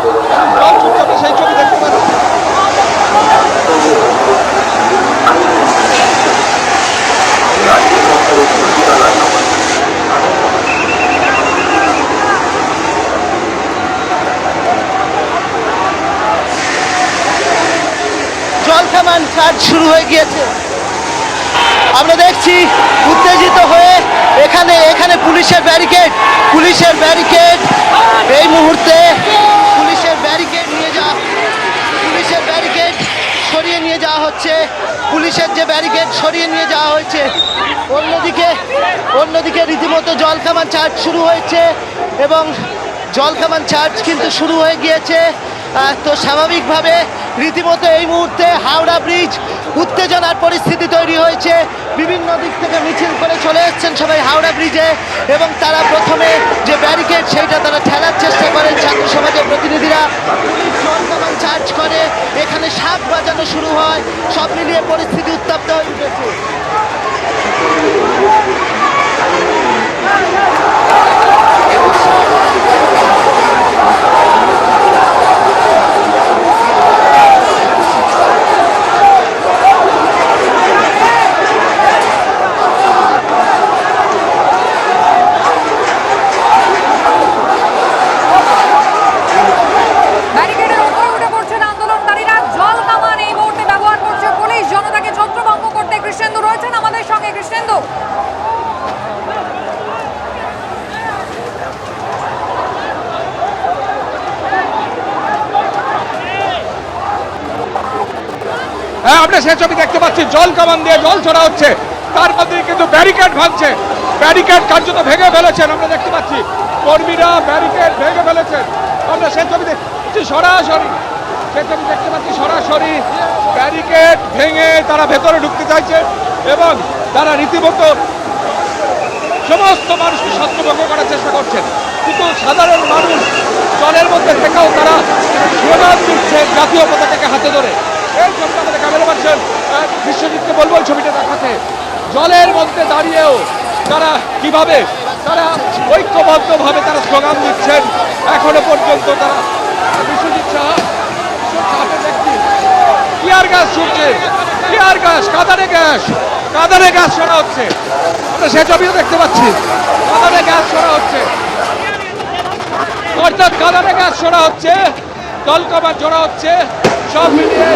জল ছুটছে আমরা সেই ছবি দেখতে পাচ্ছি জল কামান চার্জ শুরু হয়ে গিয়েছে। আমরা দেখছি উত্তেজিত হয়ে এখানে এখানে পুলিশের ব্যারিকেড পুলিশের ব্যারিকেড। এই মুহূর্তে পুলিশের ব্যারিকেড নিয়ে যাওয়া পুলিশের ব্যারিকেড সরিয়ে নিয়ে যাওয়া হচ্ছে পুলিশের যে ব্যারিকেড সরিয়ে নিয়ে যাওয়া হয়েছে। অন্যদিকে অন্যদিকে রীতিমতো জল কামান চার্জ শুরু হয়েছে এবং জল কামান চার্জ কিন্তু শুরু হয়ে গিয়েছে। তো স্বাভাবিকভাবে রীতিমতো এই মুহূর্তে হাওড়া ব্রিজ উত্তেজনার পরিস্থিতি তৈরি হয়েছে। বিভিন্ন দিক থেকে মিছিল করে চলে এসছেন সবাই হাওড়া ব্রিজে এবং তারা প্রথমে যে ব্যারিকেড সেইটা তারা ঠেলার চেষ্টা করেন। ছাত্র সমাজের প্রতিনিধিরা পুলিশ জল কামান চার্জ করে শাক বাজানো শুরু হয়। সব মিলিয়ে পরিস্থিতি উত্তপ্ত হয়ে উঠেছে। হ্যাঁ আমরা সেই ছবি দেখতে পাচ্ছি। জল কামান দিয়ে জল ছড়া হচ্ছে। তার মধ্যে কিন্তু ব্যারিকেড ভাঙছে। ব্যারিকেড কার্যত ভেঙে ফেলেছেন, আমরা দেখতে পাচ্ছি। কর্মীরা ব্যারিকেড ভেঙে ফেলেছেন। আমরা সেই ছবি দেখছি সরাসরি। সেই ছবি দেখতে পাচ্ছি, সরাসরি ব্যারিকেড ভেঙে তারা ভেতরে ঢুকতে চাইছে এবং তারা রীতিমতো সমস্ত মানুষকে সত্যভঙ্গ করার চেষ্টা করছেন। কিন্তু সাধারণ মানুষ জলের মধ্যে থেকেও তারা স্লোগান দিচ্ছে জাতীয় পতাকাকে হাতে আমাদের বিশ্বজিৎকে বলব এই ছবিটা দেখাতে। জলের মধ্যে দাঁড়িয়েও তারা কীভাবে তারা ঐক্যবদ্ধভাবে তারা স্লোগান দিচ্ছেন, এখনও পর্যন্ত তারা বিশ্বজিৎ সাহা টিয়ার গ্যাস ছুটছে টিয়ার গ্যাস কাদারে গ্যাস কাদারে গ্যাস ছড়া হচ্ছে। আমরা সে ছবিও দেখতে পাচ্ছি কাদারে গ্যাস ছড়া হচ্ছে। অর্থাৎ কাদারে গ্যাস ছড়া হচ্ছে দলকাবার জড়া হচ্ছে, সব মিলিয়ে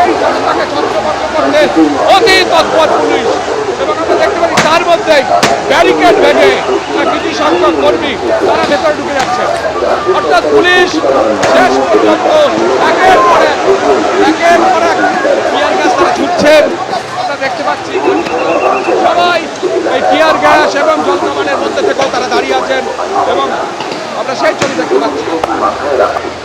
এই জনতাকে ছত্রভঙ্গ করতে অতি তৎপর পুলিশ এবং আমরা দেখতে পাচ্ছি তার মধ্যেই ব্যারিকেড ভেঙে আর কিছু সংখ্যক কর্মী তারা ভেতরে ঢুকে যাচ্ছে অর্থাৎ পুলিশ শেষ পর্যন্ত একের পর এক একের পর এক টিয়ার গ্যাস তারা ছুটছেন আমরা দেখতে পাচ্ছি সবাই এই টিয়ার গ্যাস মধ্যে থেকেও তারা দাঁড়িয়ে আছেন এবং আমরা সেই ছবি দেখতে পাচ্ছি।